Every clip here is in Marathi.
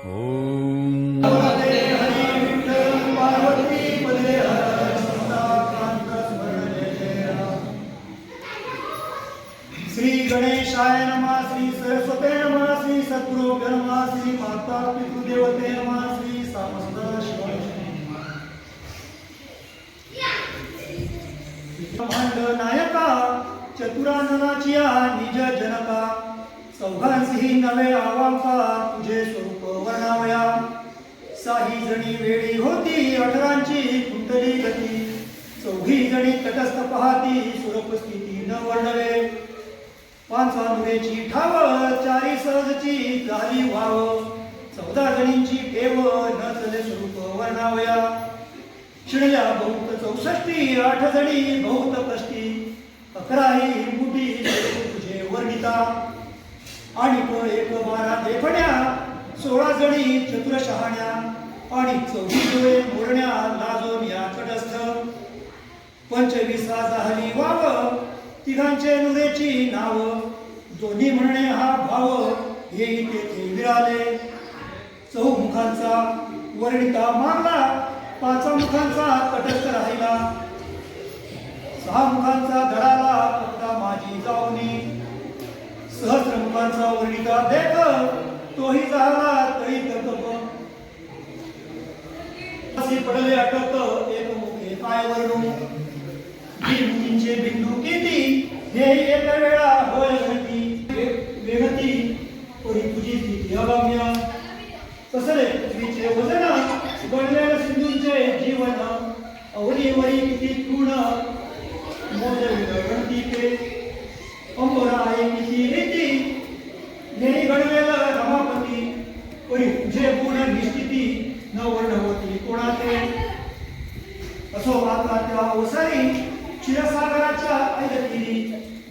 श्री गणेशाय नमः श्री सरस्वते नमः श्री नमः श्री माता पितृदेवते नमः श्री समस्त ब्रह्मांड नायका चतुराननाची निज जनका चौघांसी नवे आवाका जणी वेळी होती अठरांची कुंडली गती. चौघी जणी तटस्थ पाहती सुरपस्थिती न वर्णवे. पांचानुरेची ठाव चारी सहजची झाली व्हाव. चौदा जणींची ठेव न चले स्वरूप वर्णावया. शिणल्या बहुत चौसष्टी आठ जणी बहुत कष्टी. अकराही मुठी तुझे वर्णिता. आणि तो एक बारा देखण्या सोळा जणी चतुर शहाण्या. आणि चौथी डोळे मोरण्या लाजून या तटस्थ पंचवीसा झाली वाव तिघांचे नुरेची नाव. दोन्ही म्हणणे हा भाव हे तेथे विराले चौमुखांचा वर्णिता मागला पाचा मुखांचा तटस्थ राहिला. सहा मुखांचा धडाला फक्त माझी जाऊनी. सहस्रमुखांचा वर्णिता देख तोही झाला असे पडले अटक एक मुखे काय वर्णू बिंदूंचे बिंदू किती हे एक वेळा होय घटी वेगती परी तुझी स्थिती अगम्य कसले पृथ्वीचे वजन गणलेल्या सिंधूंचे जीवन अवनीवरी किती तृण मोज गणती के अंबरा आहे किती रीती नेरी घडलेलं रमापती परी तुझे गुण निश्चिती न वर्णवती कोणाचे असो आता त्या ओसारी क्षीरसागराच्या ऐदकिरी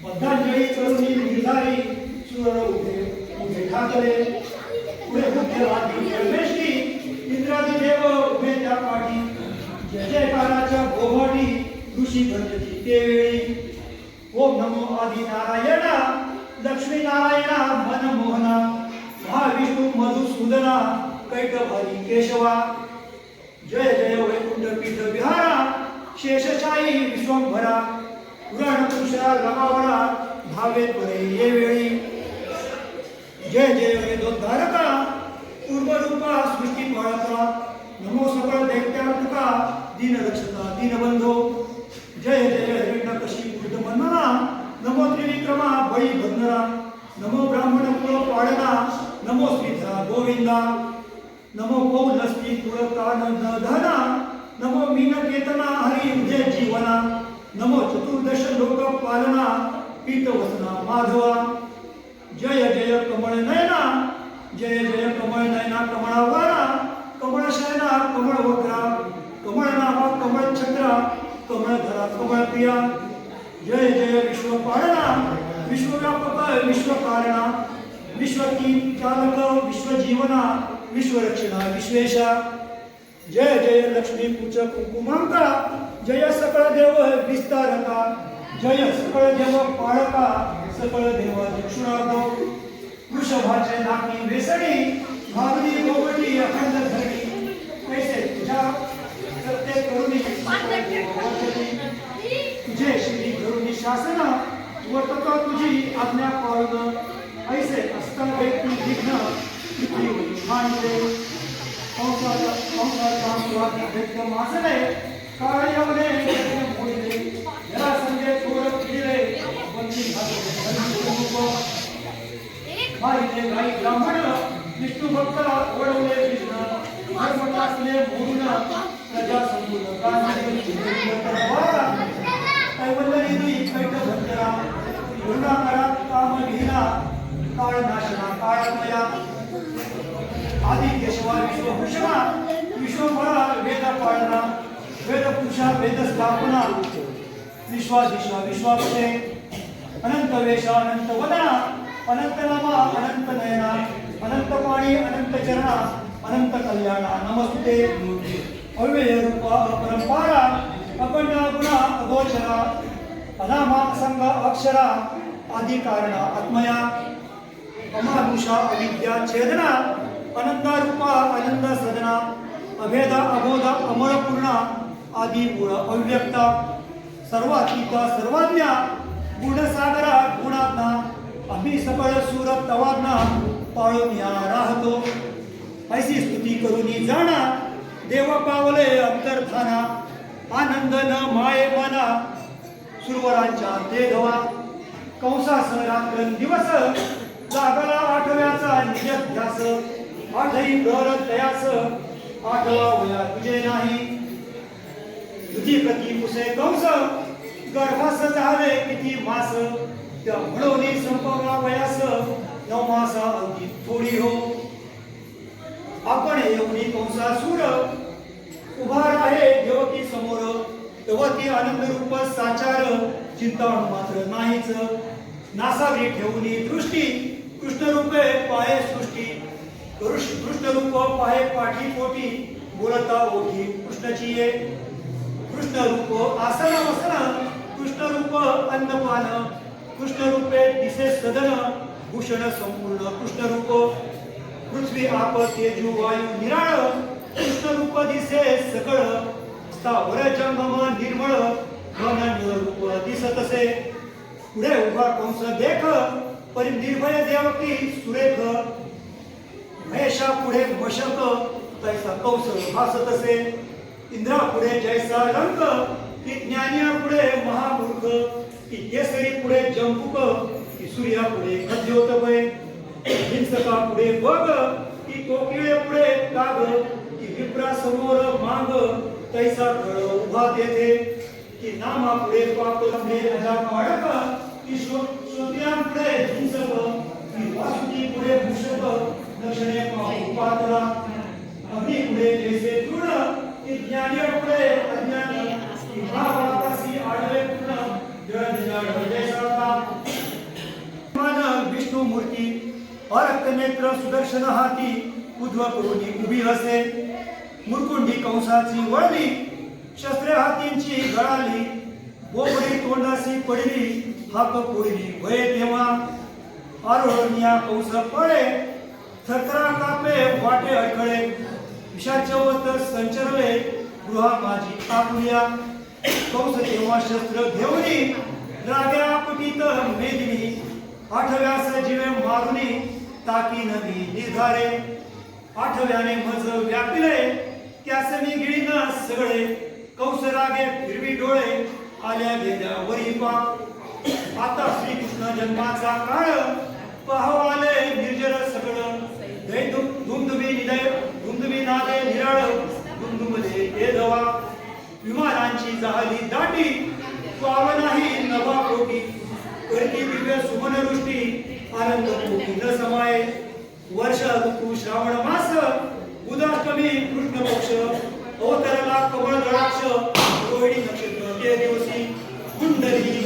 बद्धांजळी करुणी निर्धारी सुर उभे उभे पुढे मुख्य परमेष्ठी इंद्रादी देव उभे त्या पाठी. जय जयकाराच्या गोभाटी ऋषी गणपती ते वेळी ओम नमो आदि नारायणा लक्ष्मी नारायणा मनमोहना महाविष्णू मधुसूदना कैटभारी केशवा. जय जय वैकुंठ पीठ विहारा शेषशाही विश्वंभरा पुराण पुरुषा रमावरा भावे परे ये वेळी. जय जय वेदोद्धारका पूर्वरूपा सृष्टी पाळता. नमो सकळ दैत्यात्मका दीन रक्षता दीनबंधो. जय जय हिरण्यकशी बुद्ध मनना नमो त्रिविक्रमा बळी बंधना नमो ब्राह्मण कुळ पाळना नमो श्रीधरा गोविंदा. नमो पौलस्ती कुळ कान न धना नमो मीन केतना हरी उदय जीवना. नमो चतुर्दश लोक पालना पीत वसना माधवा. जय जय कमळ नयना जय जय कमळ नयना कमळावारा कमळ शयना कमळ वक्रा कमळ नाभा कमळ छत्रा कमळ धरा कमळ प्रिया जय जय विश्व पाळना विश्वव्यापक विश्व कारणा विश्वकी चालक विश्व जीवना विश्व विश्वरक्षणा विश्वेशा जय जय लक्ष्मी पूज कुंकुमांका जय सकळ देव विस्तारका जय सकळ देव पाळका सकळ देव दक्षिणार्थ वृषभाचे नाकी वेसणी भागली गोवटी अखंड धरणी. कैसे तुझ्या सत्य करुणी. तुझे श्री करुणी शासन व तत्व तुझी आज्ञा पाळून. ऐसे असता व्यक्ती विघ्न पृथ्वी मानले कंसाचा कंसाचा स्वाती व्यक्त मासले काळयवने यज्ञ जरा संजय थोर पिडिले बंदी घातले मारिले गाई ब्राह्मण विष्णू भक्त ओढवले विष्ण धर्म टाकले मोडून प्रजा संपूर्ण कैवल्य निधी कैट भंजरा करुणाकरा काम विहीना काळ नाशना काळमया आदि केशवा विश्वभूषणा. विश्वभरा वेद पाळना वेद पुरुषा वेद स्थापना. विश्वाधीशा विश्वापते. अनंत वेश अनंत वदना अनंत नामा अनंत नयना अनंत पाणी अनंत चरणा अनंत कल्याणा नमस्ते अव्यय रूपा अपरंपारा अखंड गुणा अगोचरा अनामा असंग अक्षरा आदि कारणा आत्मया। अमानुषा अविद्या छेदना अनंता रूपा अनंत सदना अभेद अबोध अमरपूर्णा आदि गुण अव्यक्ता। सर्वातीता सर्वाज्ञा गुणसागरा गुणांना आम्ही सफळ सुरत तवांना पाळून या राहतो. ऐसी स्तुती करून जाणा देव पावले अंतर्धाना आनंद न माये मना. सुरवरांच्या ते धवा कंसास रात्र दिवस जागला आठव्याचा निजध्यास आठही प्रहर तयास आठवा वया तुझे नाही. तुझी प्रती पुसे कंस गर्भास झाले किती मास? त्या म्हणून संपवला वयास नऊ मासा अगदी थोडी हो. आपण एवढी कंसा सूर. उभा आहे देवकी समोर. तेव्हा आनंद रूप साचार. चिंतावण मात्र नाहीच. नासावी ठेवणी दृष्टी. कृष्ण रूपे पाये सृष्टी. कृष्ण रूप पाहे पाठी पोटी. बोलता ओठी कृष्णची कृष्ण रूप आसन वसन कृष्णरूप अन्नपान कृष्णरूपे दिसे सदन भूषण संपूर्ण कृष्णरूप। पृथ्वी आप तेजू वायू निराळ कृष्णरूप दिसे सकळ। स्थावर जंगम निर्मळ घन रूप दिसतसे पुढे उभा कंस देख परी निर्भय देवकी सुरेख। महेशा पुढे मशक तैसा कंस भासतसे इंद्रा पुढे जैसा रंग की ज्ञानिया पुढे महामूर्ख की केसरी पुढे जंपुक की सूर्या पुढे खद्योतभय हिंसका पुढे बग की कोकिळे पुढे काग की विप्रा समोर मांग तैसा कळ उभा तेथे की नामा पुढे पाप लंबे अजा काढक की श्रोत्रिया पुढे हिंसक की वासुकी पुढे भूषक दक्षिणे पाहू पातळा. अग्नी पुढे जैसे तृण की ज्ञानी पुढे अज्ञानी विष्णू मूर्ती अरक्त सुदर्शन हाती उध्व करुणी उभी हसे. मुरकुंडी कंसाची वळली शस्त्रे हातींची गळाली बोबडी तोंडासी पडली हाक पोळली वय तेव्हा. आरोहनिया कंस पळे थरथरा कापे वाटे अडखळे विषाचवत संचरले गृहा माझी कापुया कंस तेव्हा शस्त्र घेऊन राग्या पटीत मेदिनी आठव्यास जीवे मारुनी ताकी नदी निधारे. आठव्याने मज व्यापिले त्यास मी गिळीन सगळे. कंस रागे फिरवी डोळे आल्या गेल्या वरी पा. आता श्रीकृष्ण जन्माचा काळ पाहू आले निर्जर सगळं. जय धुमधुमी निलय धुमधुमी नादे निराळ धुमधुमले हे धवा विमानांची झाली दाटी पाव नवा कोटी करती दिव्य सुमनदृष्टी आनंद कोटी न समाये वर्ष ऋतु श्रावण मास उदाष्टमी कृष्ण पक्ष अवतरला कमळ द्राक्ष रोहिणी नक्षत्र ते दिवशी कुंडली